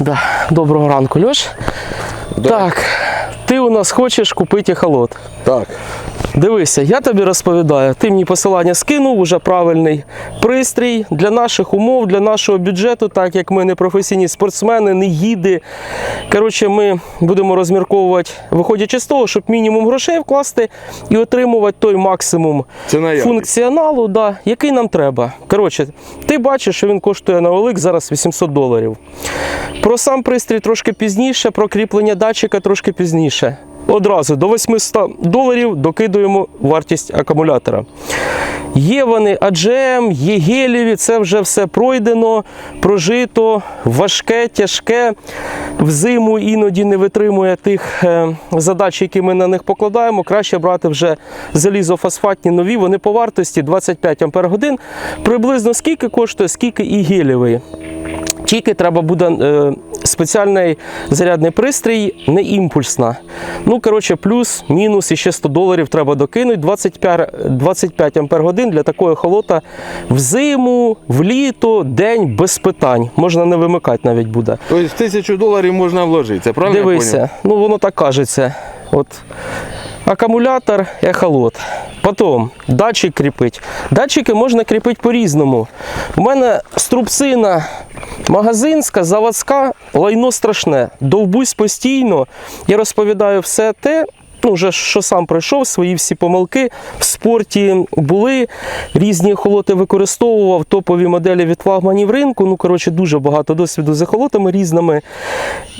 Да. Доброго ранку, Льош. Так, ти у нас хочеш купити ехолот. Так. Дивися, я тобі розповідаю, ти мені посилання скинув, уже правильний пристрій для наших умов, для нашого бюджету, так як ми не професійні спортсмени, не гіди. Коротше, ми будемо розмірковувати, виходячи з того, щоб мінімум грошей вкласти і отримувати той максимум Це функціоналу, да, який нам треба. Коротше, ти бачиш, що він коштує на Олик зараз 800 доларів. Про сам пристрій трошки пізніше, про кріплення датчика трошки пізніше. Одразу до 800 доларів докидуємо вартість акумулятора. Є вони AGM, є гелєві, це вже все пройдено, прожито, важке, тяжке. Взиму іноді не витримує тих е, задач, які ми на них покладаємо. Краще брати вже залізофосфатні нові. Вони по вартості 25 Ах. Приблизно скільки коштує, скільки і гелєвий. Тільки треба буде е, спеціальний зарядний пристрій, не імпульсна. Ну, коротше, плюс, мінус і ще 100 доларів треба докинути. 25, 25 ампер годин для такої холота в зиму, в літо, день без питань. Можна не вимикати навіть буде. Тобто в тисячу доларів можна вложити. Це правильно? я Дивися, ну воно так кажеться. От. Акумулятор, ехолот. Потім датчик кріпить. Датчики можна кріпити по-різному. У мене струбцина магазинська, заводська, лайно страшне. Довбусь постійно. Я розповідаю все те. Ну, вже що сам пройшов, свої всі помилки в спорті були. Різні ехолоти використовував, топові моделі від флагманів ринку. Ну, коротше, дуже багато досвіду з ехолотами різними.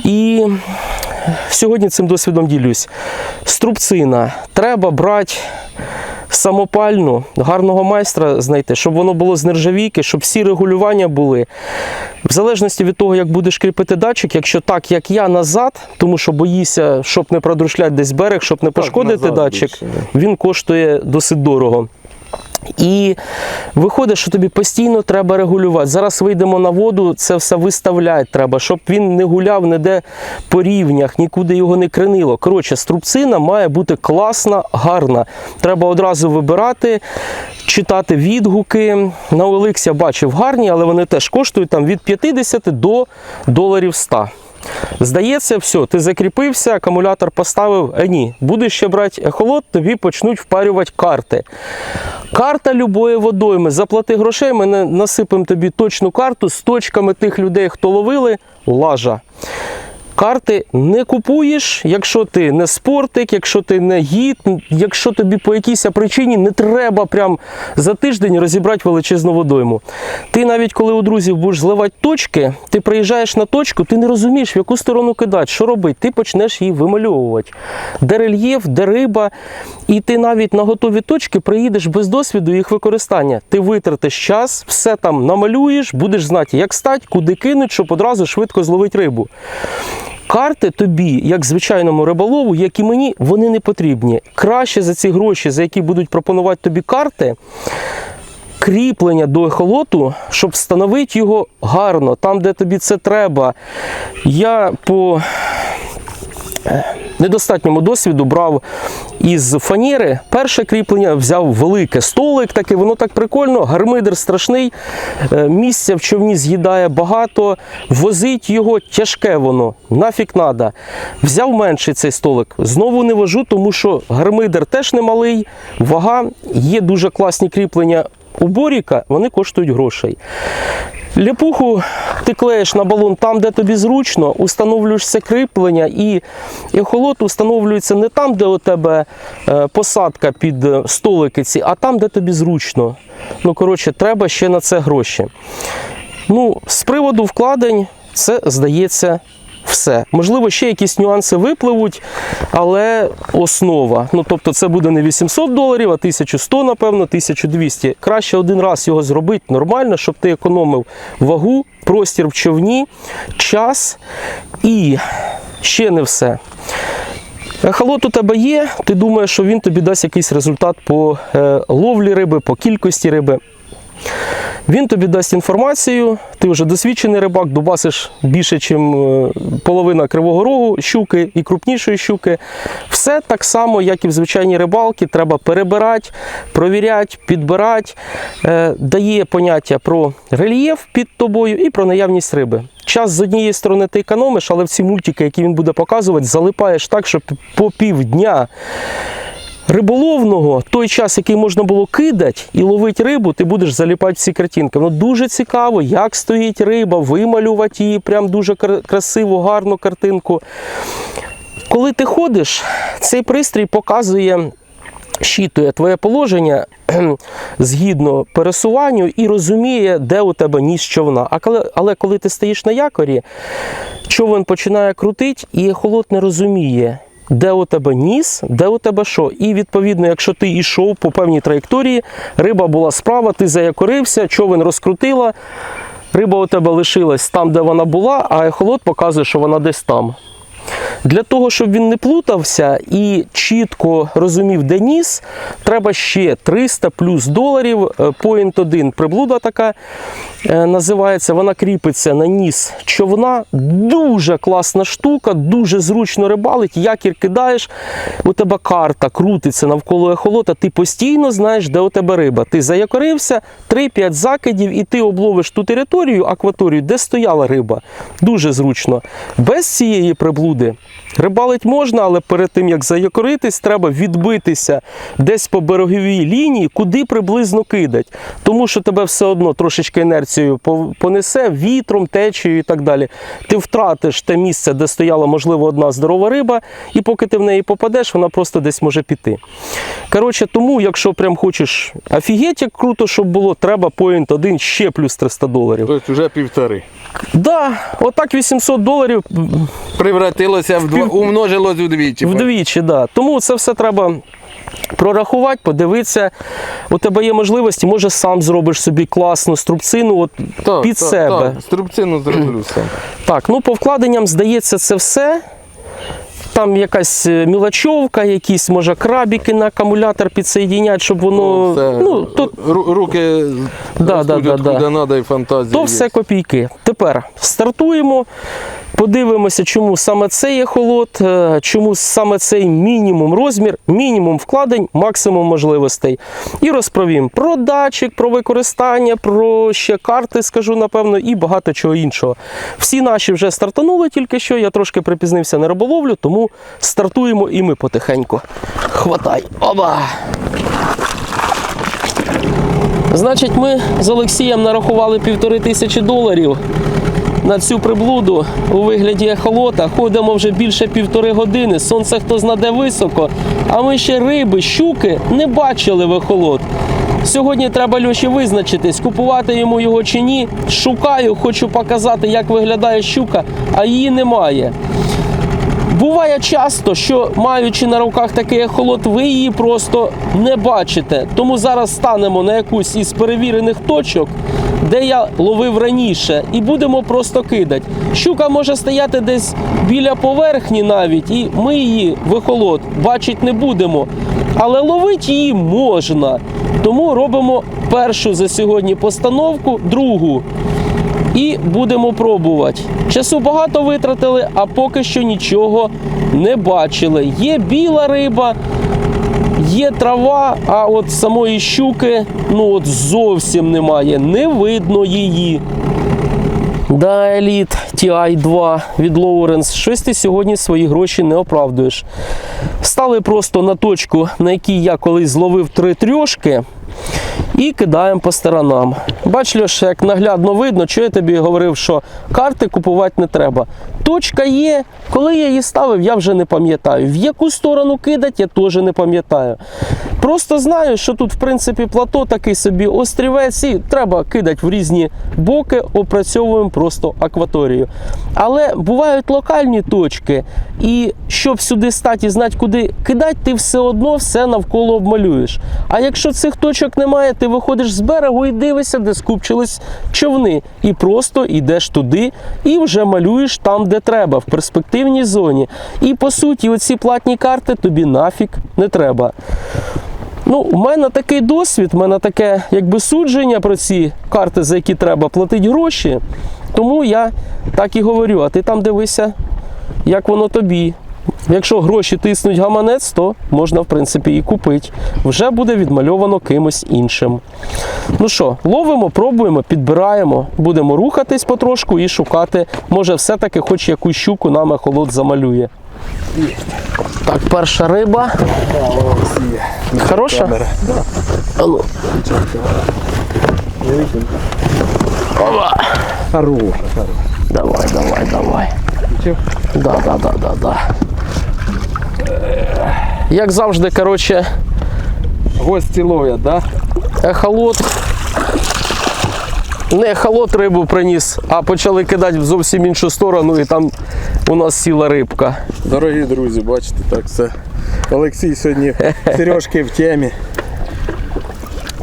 І сьогодні цим досвідом ділюсь. Струбцина. Треба брати самопальну, гарного майстра знайти, щоб воно було з нержавійки, щоб всі регулювання були. В залежності від того, як будеш кріпити датчик, якщо так, як я, назад, тому що боїся, щоб не продрушляти десь берег, щоб не пошкодити назад датчик, більше, да. він коштує досить дорого. І виходить, що тобі постійно треба регулювати. Зараз вийдемо на воду, це все виставляти треба, щоб він не гуляв ніде по рівнях, нікуди його не кренило. Коротше, струбцина має бути класна, гарна. Треба одразу вибирати, читати відгуки. На OLX я бачив гарні, але вони теж коштують там від 50 до доларів 100. Здається, все, ти закріпився, акумулятор поставив. А ні, будеш ще брати ехолот, тобі почнуть впарювати карти. Карта любої водойми. Заплати грошей, ми на- насипемо тобі точну карту з точками тих людей, хто ловили, лажа. Карти не купуєш, якщо ти не спортик, якщо ти не гід, якщо тобі по якійсь причині не треба прям за тиждень розібрати величезну водойму. Ти навіть коли у друзів будеш зливати точки, ти приїжджаєш на точку, ти не розумієш, в яку сторону кидати, що робити, ти почнеш її вимальовувати. Де рельєф, де риба, і ти навіть на готові точки приїдеш без досвіду їх використання. Ти витратиш час, все там намалюєш, будеш знати, як стати, куди кинуть, щоб одразу швидко зловити рибу. Карти тобі, як звичайному риболову, як і мені, вони не потрібні. Краще за ці гроші, за які будуть пропонувати тобі карти, кріплення до ехолоту, щоб встановити його гарно, там, де тобі це треба. Я по е, недостатньому досвіду брав із фанери. Перше кріплення взяв велике. Столик, такий, воно так прикольно, гармидер страшний, е, місця в човні з'їдає багато, возить його тяжке воно, нафіг надо. Взяв менший цей столик. Знову не вожу, тому що гармидер теж немалий, вага, є дуже класні кріплення у боріка, вони коштують грошей. Ляпуху ти клеїш на балон там, де тобі зручно, установлюєш це кріплення, і ехолот установлюється не там, де у тебе е, посадка під е, столики а там, де тобі зручно. Ну, коротше, треба ще на це гроші. Ну, з приводу вкладень, це здається. Все. Можливо, ще якісь нюанси випливуть, але основа. Ну, тобто, це буде не 800 доларів, а 1100, напевно, 1200. Краще один раз його зробити нормально, щоб ти економив вагу, простір в човні, час і ще не все. Ехолот у тебе є, ти думаєш, що він тобі дасть якийсь результат по е, ловлі риби, по кількості риби. Він тобі дасть інформацію, ти вже досвідчений рибак, дубасиш більше, ніж половина кривого рогу, щуки і крупнішої щуки. Все так само, як і в звичайній рибалці, треба перебирати, провіряти, підбирати. Е, Дає поняття про рельєф під тобою і про наявність риби. Час з однієї сторони ти економиш, але в ці мультики, які він буде показувати, залипаєш так, що по півдня риболовного, той час, який можна було кидати і ловити рибу, ти будеш заліпати всі картинки. Воно дуже цікаво, як стоїть риба, вималювати її прям дуже кра- красиву, гарну картинку. Коли ти ходиш, цей пристрій показує. Щитує твоє положення згідно пересуванню і розуміє, де у тебе ніс човна. А але коли ти стоїш на якорі, човен починає крутити, і ехолот не розуміє, де у тебе ніс, де у тебе що. І відповідно, якщо ти йшов по певній траєкторії, риба була справа, ти заякорився, човен розкрутила, риба у тебе лишилась там, де вона була, а ехолот показує, що вона десь там. Для того, щоб він не плутався і чітко розумів, де ніс, треба ще 300 плюс доларів. Е, Point 1 приблуда така е, називається. Вона кріпиться на ніс човна. Дуже класна штука, дуже зручно рибалить. Якір кидаєш, у тебе карта крутиться навколо ехолота, ти постійно знаєш, де у тебе риба. Ти заякорився, 3-5 закидів, і ти обловиш ту територію, акваторію, де стояла риба. Дуже зручно. Без цієї приблуди рибалить можна, але перед тим як заякоритись, треба відбитися десь по береговій лінії, куди приблизно кидать. Тому що тебе все одно трошечки інерцією понесе вітром, течією і так далі. Ти втратиш те місце, де стояла, можливо, одна здорова риба, і поки ти в неї попадеш, вона просто десь може піти. Коротше, тому, якщо прям хочеш офігеть, як круто, щоб було, треба point 1 ще плюс 300 доларів. Тобто вже півтори. Да, отак 800 доларів Превратилося в умножилось удвічі. Вдвічі, да. Тому це все треба прорахувати, подивитися. У тебе є можливості, може сам зробиш собі класну струбцину от Так, під так, себе. Так, струбцину зроблю сам. Так, ну по вкладенням здається це все. Там якась е, мілочовка, якісь, може, крабіки на акумулятор підсоєдінять, щоб воно. Все, ну, то, руки Да, да, да, куди да. надо і фантазії. То є. все копійки. Тепер стартуємо, подивимося, чому саме цей ехолот, е, чому саме цей мінімум розмір, мінімум вкладень, максимум можливостей. І розповім про датчик, про використання, про ще карти, скажу напевно, і багато чого іншого. Всі наші вже стартанули тільки що. Я трошки припізнився на риболовлю, тому стартуємо і ми потихеньку. Хватай. Оба! Значить, ми з Олексієм нарахували півтори тисячі доларів на цю приблуду у вигляді ехолота. Ходимо вже більше півтори години. Сонце хто знаде високо, а ми ще риби, щуки не бачили в ехолот. Сьогодні треба Льоші визначитись, купувати йому його чи ні. Шукаю, хочу показати, як виглядає щука, а її немає. Буває часто, що маючи на руках такий ехолот, ви її просто не бачите. Тому зараз станемо на якусь із перевірених точок, де я ловив раніше, і будемо просто кидати. Щука може стояти десь біля поверхні навіть, і ми її в ехолот бачити не будемо. Але ловити її можна. Тому робимо першу за сьогодні постановку, другу і будемо пробувати. Часу багато витратили, а поки що нічого не бачили. Є біла риба, є трава, а от самої щуки ну от зовсім немає, не видно її. Да, Еліт TI2 від Lowrance. Щось ти сьогодні свої гроші не оправдуєш. Стали просто на точку, на якій я колись зловив три трьошки. І кидаємо по сторонам. Бач, Льош, як наглядно видно, що я тобі говорив, що карти купувати не треба. Точка є. Коли я її ставив, я вже не пам'ятаю. В яку сторону кидати, я теж не пам'ятаю. Просто знаю, що тут, в принципі, плато такий собі острівець, і треба кидати в різні боки, опрацьовуємо просто акваторію. Але бувають локальні точки, і щоб сюди стати і знати, куди кидати, ти все одно все навколо обмалюєш. А якщо цих точок немає, ти виходиш з берегу і дивишся, де скупчились човни, і просто йдеш туди і вже малюєш там, де треба, в перспективній зоні. І по суті, оці платні карти тобі нафіг не треба. Ну, у мене такий досвід, у мене таке якби судження про ці карти, за які треба платити гроші. Тому я так і говорю. А ти там дивися, як воно тобі. Якщо гроші тиснуть гаманець, то можна, в принципі, і купити. Вже буде відмальовано кимось іншим. Ну що, ловимо, пробуємо, підбираємо, будемо рухатись потрошку і шукати. Може, все-таки хоч якусь щуку нам ехолот замалює. Так, перша риба. Хороша? А ну. Опа. Хороша. Давай, давай, давай. Да, да, да, да, да. Як завжди, коротше, Гості ловлять, да? ехолот. Не ехолот рибу приніс, а почали кидати в зовсім іншу сторону, і там у нас сіла рибка. Дорогі друзі, бачите, так все. Олексій сьогодні Сережки в темі.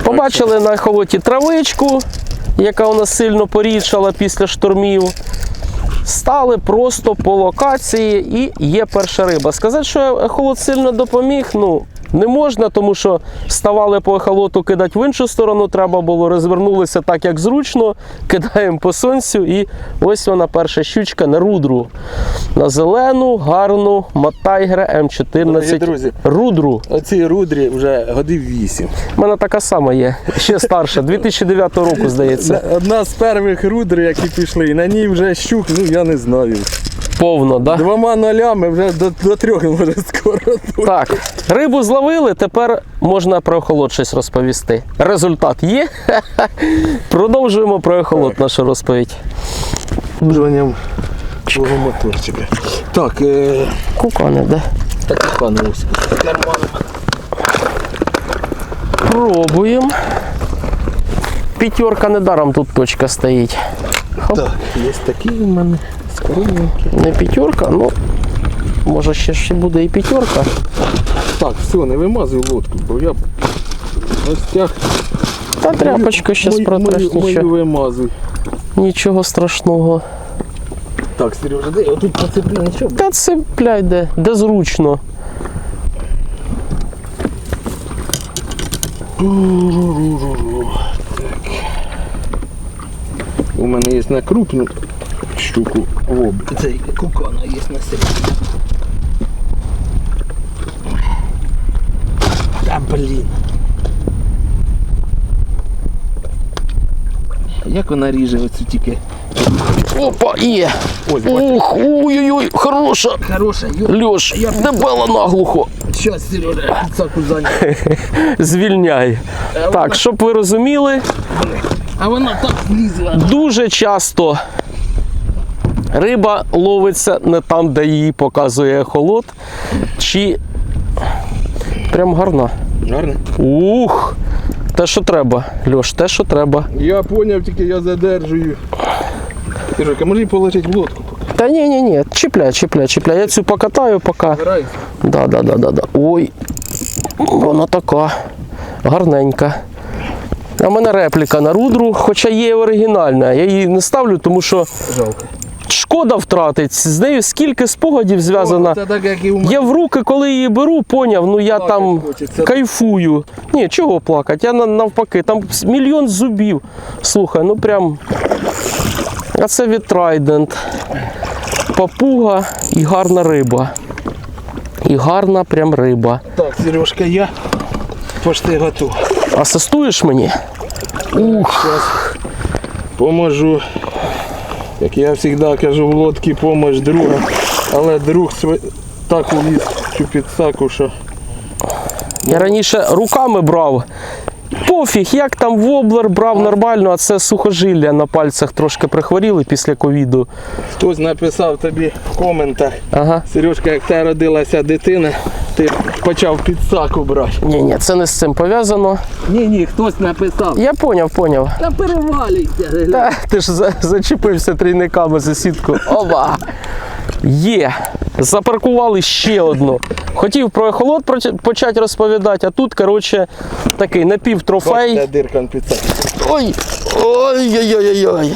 Побачили на ехолоті травичку, яка у нас сильно порідшала після штормів. Стали просто по локації і є перша риба. Сказати, що холод сильно допоміг, ну не можна, тому що ставали по ехолоту кидати в іншу сторону, треба було розвернулися так, як зручно, кидаємо по сонцю, і ось вона перша щучка на рудру. На зелену, гарну Матайгра М14 друзі. рудру. Оці рудрі вже годів вісім. У мене така сама є, ще старша, 2009 року, здається. Одна з перших рудр, які пішли, і на ній вже щук, ну я не знаю. Повно, да? Двома нолями вже до, до трьох може скоро. Так, рибу зловили, тепер можна про охолод щось розповісти. Результат є. Продовжуємо про охолод нашу розповідь. Обслужуванням свого моторчика. Так, е, Кукани, де? так пане ось. Пробуємо. П'ятерка недаром тут точка стоїть. Так, є такі в мене. Не п'ятерка, ну може ще ще буде і п'ятерка. Так, все, не вимазуй лодку, бо я ось тяг. Та тряпочка мою, протреш, нічого, вимазуй. нічого страшного. Так, Сережа, де? Отут поцепли нічого. Та цепляй де, де зручно. У мене є на крупну щуку в об. Цей кукана є на середині. Та блін. Як вона ріже оцю тільки? Опа, є. Ух, ой-ой-ой, хороша. Хороша, йо. Льош, дебела наглухо. Щас, Сережа, підсаку зайняв. Звільняй. Так, щоб ви розуміли, А вона так влізла. дуже часто риба ловиться не там, де її показує ехолот, чи прям гарна. Гарно. Ух! Те, що треба, Льош, те, що треба. Я поняв, тільки я задержую. Може її положити в лодку? Та ні, ні, ні, чіпляй, чіпляй, чіпляй. Я цю покатаю поки. Да, да, да, да, да. Ой, вона така гарненька. А в мене репліка на рудру, хоча є оригінальна. Я її не ставлю, тому що Жалко. Шкода втратить. З нею скільки спогадів зв'язано. Я в руки, коли її беру, поняв, ну я там хочеться. кайфую. Ні, чого плакати? Я навпаки, там мільйон зубів. Слухай, ну прям. А це від Trident. Папуга і гарна риба. І гарна прям риба. Так, Сережка, я почти готов. Асистуєш мені? Ух. Зараз поможу. Як я завжди кажу, в лодці помощь друга. Але друг так уліз цю підсаку, що Я раніше руками брав. Пофіг, як там воблер брав нормально, а це сухожилля на пальцях трошки прихворіли після ковіду. хтось написав тобі в коментах. Ага. Сережка, як та родилася дитина, ти почав підсаку брати. Ні, ні, це не з цим пов'язано. Ні, ні, хтось написав. Я поняв, поняв. Та перевалюйся. Та, ти ж за- зачепився трійниками за сітку. Оба! Є! Запаркували ще одну. Хотів про ехолот почати розповідати, а тут, коротше, такий напівтрофей. Бачите, дирка. Ой! Ой-ой-ой-ой.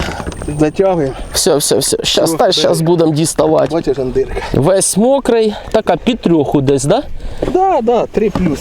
Затягуємо. Все, все, все. Щас, та, щас будемо діставати. Бачиш, дирка. Весь мокрий, така під трьоху десь, да? Да, да, три плюс.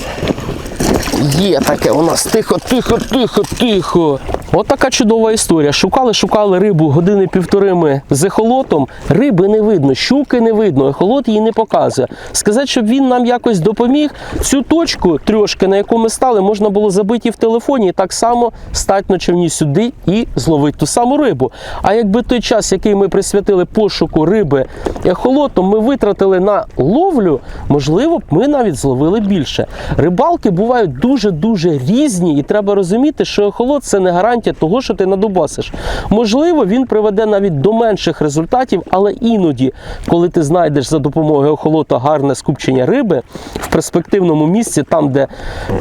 Є таке у нас. Тихо, тихо, тихо, тихо. От така чудова історія. Шукали, шукали рибу години півтори ми з ехолотом. Риби не видно, щуки не видно, ехолот її не показує. Сказати, щоб він нам якось допоміг, цю точку трьошки, на яку ми стали, можна було забити в телефоні, і так само стати на човні сюди і зловити ту саму рибу. А якби той час, який ми присвятили пошуку риби ехолотом, ми витратили на ловлю, можливо б ми навіть зловили більше. Рибалки бувають дуже-дуже різні, і треба розуміти, що ехолот це не гарантія того, що ти надубасиш. Можливо, він приведе навіть до менших результатів, але іноді, коли ти знайдеш за допомогою ехолота гарне скупчення риби в перспективному місці, там, де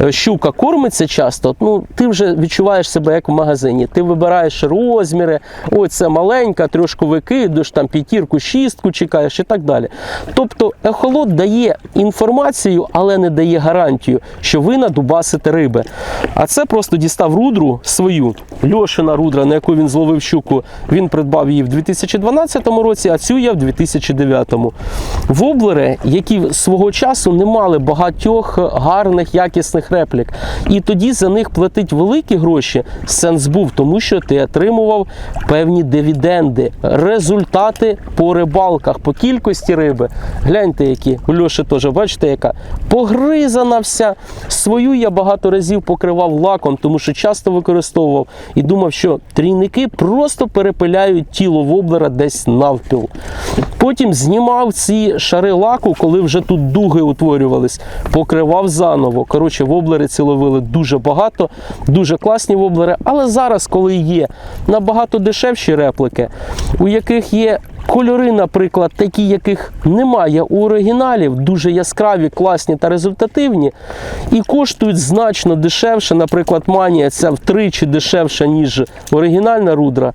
е, щука кормиться часто, ну ти вже відчуваєш себе як в магазині. Ти вибираєш розміри, ой, це маленька, трошки викидуєш, там п'ятірку, шістку чекаєш і так далі. Тобто ехолот дає інформацію, але не дає гарантію, що ви надубасите риби. А це просто дістав рудру свою, Льошина рудра, на яку він зловив щуку. Він придбав її в 2012 році, а цю я в 2009. Воблери, які свого часу не мали багатьох гарних, якісних реплік. І тоді за них платить великі гроші. Сенс був, тому що ти отримував певні дивіденди, результати по рибалках, по кількості риби. Гляньте, які у Льоші теж, бачите, яка погризана вся. Свою я багато разів покривав лаком, тому що часто використовував і думав, що трійники просто перепиляють тіло воблера десь навпіл. Потім знімав ці шари лаку, коли вже тут дуги утворювались, покривав заново. Коротше, воблери ці ловили дуже багато, дуже класні воблери. Але зараз, коли є набагато дешевші реплики, у яких є кольори, наприклад, такі, яких немає у оригіналів, дуже яскраві, класні та результативні, і коштують значно дешевше. Наприклад, манія ця втричі дешевша, ніж оригінальна рудра.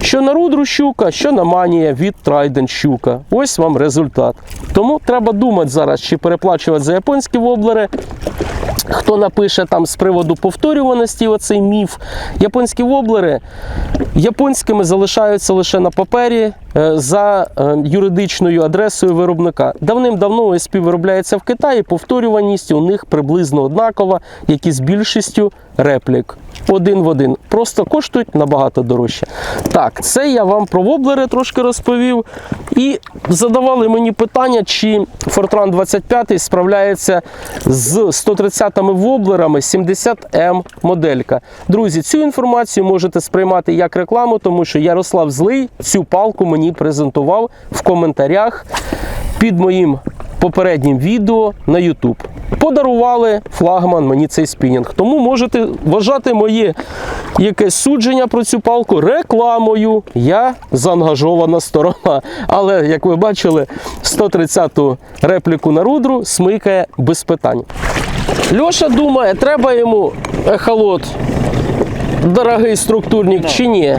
Що на рудру щука, що на манія від Trident щука. Ось вам результат. Тому треба думати зараз, чи переплачувати за японські воблери. Хто напише там з приводу повторюваності оцей міф, японські воблери японськими залишаються лише на папері е, за е, юридичною адресою виробника. Давним-давно ОСП виробляється в Китаї, повторюваність у них приблизно однакова, як і з більшістю реплік. Один в один. Просто коштують набагато дорожче. Так, це я вам про воблери трошки розповів. І задавали мені питання, чи Fortran 25 справляється з 130 воблерами 70М моделька. Друзі, цю інформацію можете сприймати як рекламу, тому що Ярослав Злий цю палку мені презентував в коментарях під моїм попереднім відео на YouTube. Подарували флагман мені цей спінінг. Тому можете вважати моє якесь судження про цю палку рекламою. Я заангажована сторона. Але, як ви бачили, 130-ту репліку на рудру смикає без питань. Льоша думає, треба йому ехолот, дорогий структурник чи ні?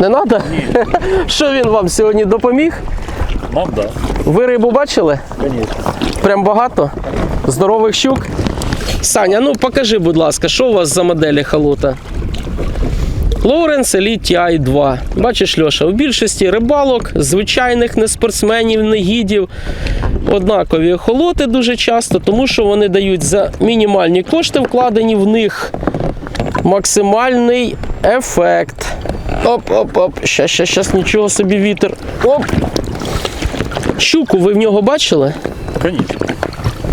Не треба? Що він вам сьогодні допоміг? Нам да, Ви рибу бачили? конечно. Прям багато? Здорових щук? Саня, ну покажи, будь ласка, що у вас за моделі халута? Лоуренс Elite TI 2. Бачиш, Льоша, у більшості рибалок, звичайних не спортсменів, не гідів, однакові холоти дуже часто, тому що вони дають за мінімальні кошти, вкладені в них максимальний ефект. Оп-оп-оп. Щас, щас, щас, нічого собі вітер. Оп. Щуку ви в нього бачили? Конечно.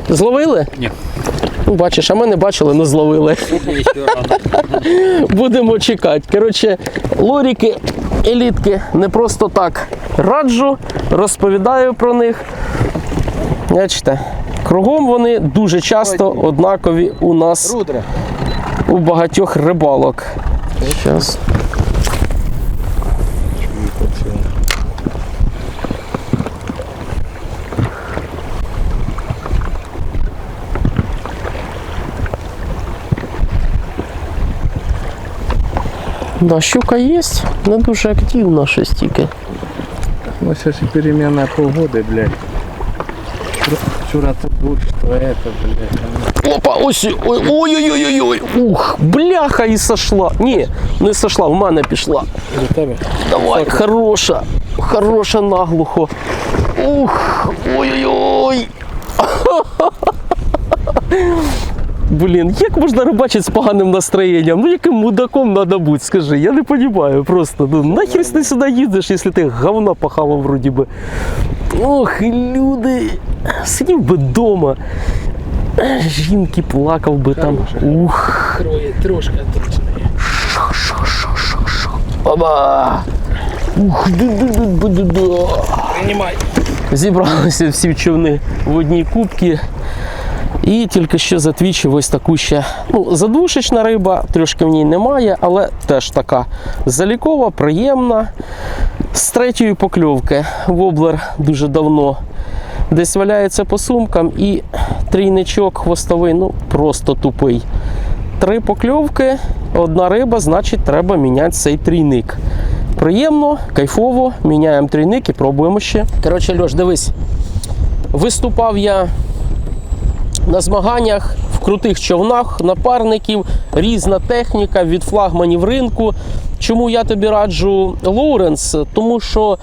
Зловили? Ні. Ну, бачиш, а ми не бачили, не зловили. Будемо чекати. Коротше, лоріки, елітки не просто так раджу, розповідаю про них. Бачите, кругом вони дуже часто однакові у нас у багатьох рибалок. Зараз. Да, щука є, не дуже активна щось тільки. Ну сейчас и переменная погода, блядь. Вчера- Вчера то дождь, то это, блядь. Опа, ось ой, ой-ой-ой-ой. Ух, бляха і сошла. Ні, не сошла, в мене пішла. До тебе. Давай, хороша, хороша наглухо. Ух, ой-ой-ой. Блін, як можна рибачити з поганим настроєнням? Ну яким мудаком треба бути, скажи, я не розумію просто. Ну нахер ти сюди їздиш, якщо ти говна похавав вроді би. Ох, люди. Сидів би вдома. Жінки плакав би там. Ух. Троє, трошки точно. Оба! Ух, ду-ду-ду-ду-ду-ду. Приймай. Зібралися всі човни в одній кубці. І тільки що затвічив ось таку ще. Ну, задушечна риба, трошки в ній немає, але теж така залікова, приємна. З третьої покльовки воблер дуже давно десь валяється по сумкам і трійничок хвостовий, ну просто тупий. Три покльовки, одна риба, значить треба міняти цей трійник. Приємно, кайфово, міняємо трійник і пробуємо ще. Коротше, Льош, дивись. Виступав я на змаганнях в крутих човнах, напарників, різна техніка від флагманів ринку. Чому я тобі раджу Лоуренс? Тому що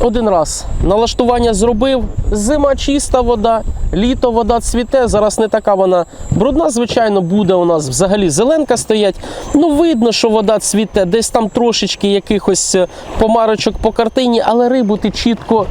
один раз налаштування зробив, зима чиста вода, літо вода цвіте. Зараз не така вона брудна, звичайно, буде у нас взагалі зеленка стоять. Ну, видно, що вода цвіте, десь там трошечки якихось е, помарочок по картині, але рибу ти чітко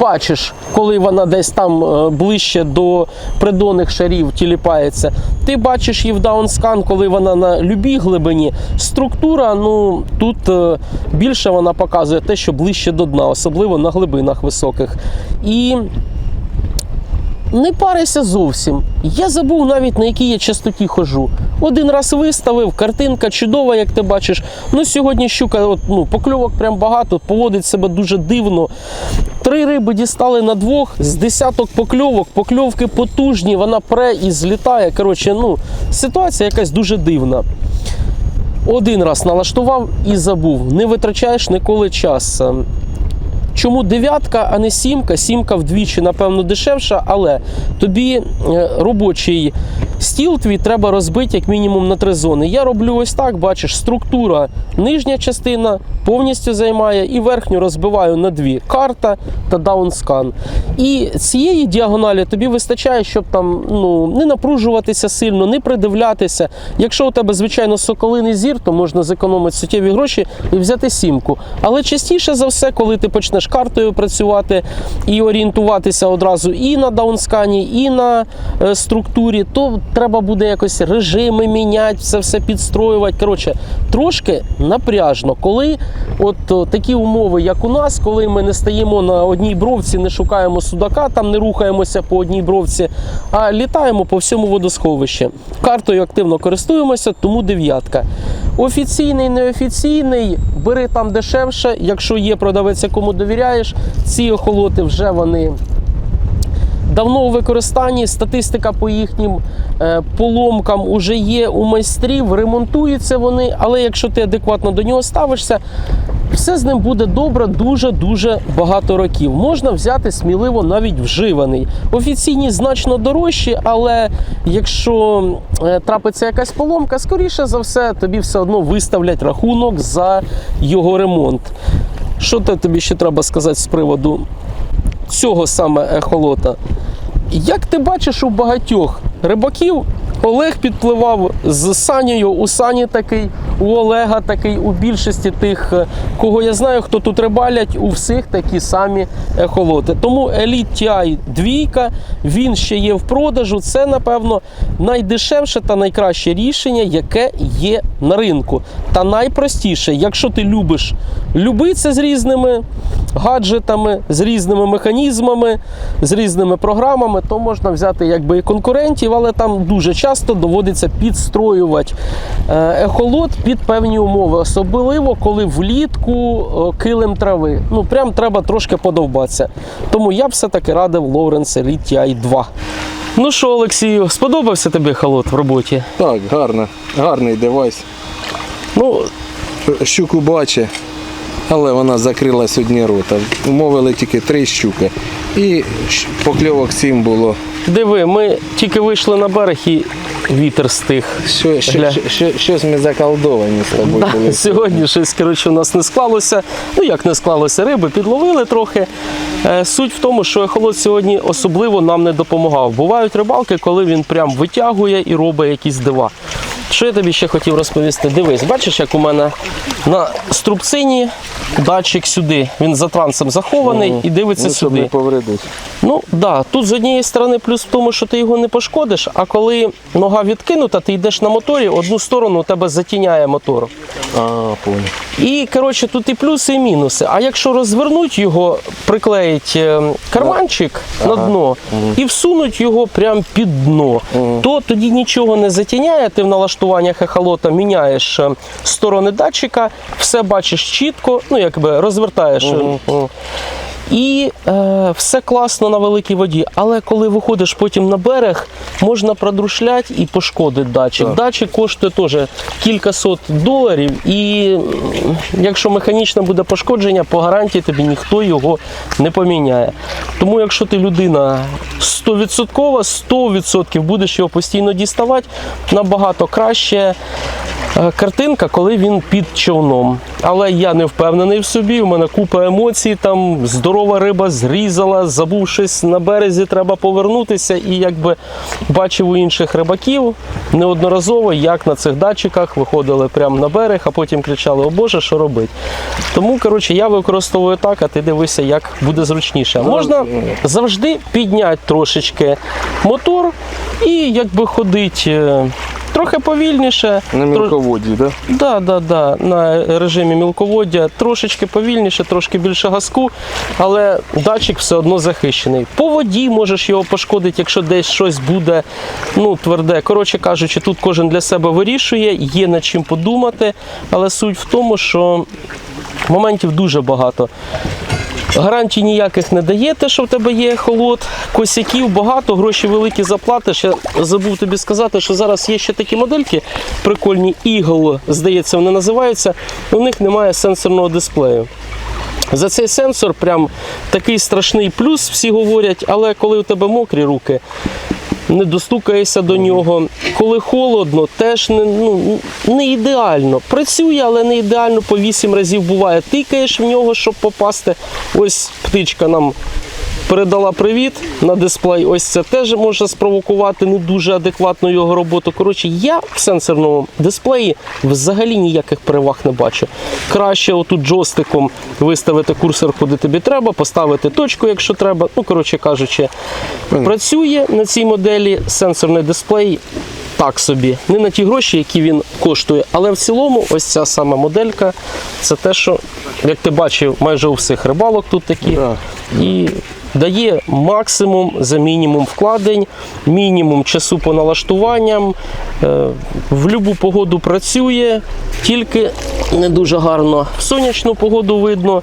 бачиш, коли вона десь там е, ближче до придонних шарів тіліпається. Ти бачиш її в даунскан, коли вона на любій глибині. Структура, ну тут е, більше вона показує те, що ближче до дна, особливо на глибинах високих. І не парися зовсім. Я забув навіть на якій я частоті хожу. Один раз виставив, картинка чудова, як ти бачиш. Ну сьогодні щука, от, ну, покльовок прям багато, поводить себе дуже дивно. Три риби дістали на двох, з десяток покльовок, покльовки потужні, вона пре і злітає. Коротше, ну, ситуація якась дуже дивна. Один раз налаштував і забув. Не витрачаєш ніколи час. Чому дев'ятка, а не сімка? Сімка вдвічі, напевно, дешевша, але тобі е, робочий стіл твій треба розбити як мінімум на три зони. Я роблю ось так, бачиш, структура, нижня частина повністю займає і верхню розбиваю на дві карта та даунскан. І цієї діагоналі тобі вистачає, щоб там ну, не напружуватися сильно, не придивлятися. Якщо у тебе, звичайно, соколиний зір, то можна зекономити суттєві гроші і взяти сімку. Але частіше за все, коли ти почнеш картою працювати і орієнтуватися одразу і на даунскані, і на е, структурі, то треба буде якось режими міняти, це все підстроювати. Коротше, трошки напряжно, коли от такі умови, як у нас, коли ми не стоїмо на одній бровці, не шукаємо судака, там не рухаємося по одній бровці, а літаємо по всьому водосховищі. Картою активно користуємося, тому дев'ятка. Офіційний, неофіційний, бери там дешевше, якщо є продавець, якому довіряєш, ці охолоти вже вони давно у використанні. Статистика по їхнім е, поломкам уже є у майстрів, ремонтуються вони, але якщо ти адекватно до нього ставишся, все з ним буде добре дуже-дуже багато років. Можна взяти сміливо навіть вживаний. Офіційні значно дорожчі, але якщо е, трапиться якась поломка, скоріше за все, тобі все одно виставлять рахунок за його ремонт. Що то тобі ще треба сказати з приводу цього саме ехолота? Як ти бачиш у багатьох рибаків, Олег підпливав з санею, у Сані такий, у Олега такий, у більшості тих, е, кого я знаю, хто тут рибалять, у всіх такі самі ехолоти. Тому Elite TI двійка, він ще є в продажу. Це, напевно, найдешевше та найкраще рішення, яке є на ринку. Та найпростіше, якщо ти любиш любиться з різними гаджетами, з різними механізмами, з різними програмами, то можна взяти якби і конкурентів, але там дуже часто доводиться підстроювати е, ехолот під певні умови, особливо коли влітку е, килим трави. Ну прям треба трошки подовбатися. Тому я б все-таки радив Lawrence Elite TI 2. Ну що, Олексію, сподобався тобі ехолот в роботі? Так, гарно. Гарний девайс. Ну, Щуку бачить. але вона закрила сьогодні рота. Умовили тільки три щуки. І покльовок сім було. Диви, ми тільки вийшли на берег і вітер стих. Що, що, Гля. що, що, щось ми заколдовані з тобою були. Сьогодні щось коротше, у нас не склалося. Ну як не склалося, риби підловили трохи. Е, Суть в тому, що ехолот сьогодні особливо нам не допомагав. Бувають рибалки, коли він прям витягує і робить якісь дива. Що я тобі ще хотів розповісти? Дивись, бачиш, як у мене на струбцині датчик сюди. Він за трансом захований і дивиться Ну, сюди. не повредити. Ну да, тут з однієї сторони плюс в тому, що ти його не пошкодиш, а коли нога відкинута, ти йдеш на моторі, одну сторону у тебе затіняє мотор. А, понял. І коротше, тут і плюси, і мінуси. А якщо розвернуть його, приклеїть е, карманчик на дно і всунуть його прямо під дно, то тоді нічого не затіняє. Ти в налаштуваннях ехолота міняєш е, сторони датчика, все бачиш чітко, ну якби розвертаєш. о. І е, все класно на великій воді, але коли виходиш потім на берег, можна продрушляти і пошкодити датчик. Датчик коштує теж кількасот доларів, і якщо механічне буде пошкодження, по гарантії тобі ніхто його не поміняє. Тому якщо ти людина 100%, 100% будеш його постійно діставати, набагато краще. Е, Картинка, коли він під човном. Але я не впевнений в собі. У мене купа емоцій. Там здорова риба зрізала, забув щось на березі, треба повернутися. І якби бачив у інших рибаків неодноразово, як на цих датчиках виходили прямо на берег, а потім кричали: О Боже, що робить? Тому коротше, я використовую так, а ти дивися, як буде зручніше. Можна завжди підняти трошечки мотор і якби ходить. Трохи повільніше, На мілководді, так? Да? Да, да, да, на режимі мілководдя трошечки повільніше, трошки більше газку, але датчик все одно захищений. По воді можеш його пошкодити, якщо десь щось буде ну, тверде. Коротше кажучи, тут кожен для себе вирішує, є над чим подумати, але суть в тому, що моментів дуже багато. Гарантій ніяких не дає те, що в тебе є холод, косяків багато, гроші великі заплатиш. Я забув тобі сказати, що зараз є ще такі модельки прикольні, Eagle, здається, вони називаються. У них немає сенсорного дисплею. За цей сенсор прям такий страшний плюс, всі говорять, але коли у тебе мокрі руки, не достукаєшся до нього. Коли холодно, теж не, ну, не ідеально. Працює, але не ідеально по 8 разів буває. Тикаєш в нього, щоб попасти. Ось птичка нам передала привіт на дисплей. Ось це теж може спровокувати не дуже адекватну його роботу. Коротше, я в сенсорному дисплеї взагалі ніяких переваг не бачу. Краще отут джойстиком виставити курсор, куди тобі треба, поставити точку, якщо треба. Ну, коротше кажучи, працює на цій моделі сенсорний дисплей. Так собі, не на ті гроші, які він коштує, але в цілому, ось ця сама моделька, це те, що, як ти бачив, майже у всіх рибалок тут такі. Да. І дає максимум за мінімум вкладень, мінімум часу по налаштуванням. Е, В будь-яку погоду працює, тільки не дуже гарно в сонячну погоду видно.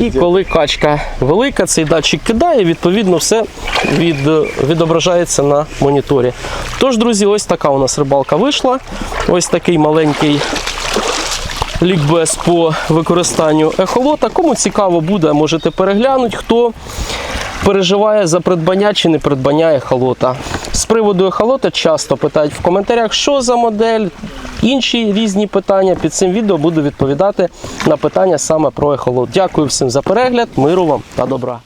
І коли качка велика, цей датчик кидає, відповідно, все від, відображається на моніторі. Тож, друзі, ось така у нас рибалка вийшла. Ось такий маленький лікбез по використанню ехолота. Кому цікаво буде, можете переглянути, хто переживає за придбання чи не придбання ехолота. З приводу ехолота часто питають в коментарях, що за модель, інші різні питання. Під цим відео буду відповідати на питання саме про ехолот. Дякую всім за перегляд, миру вам та добра.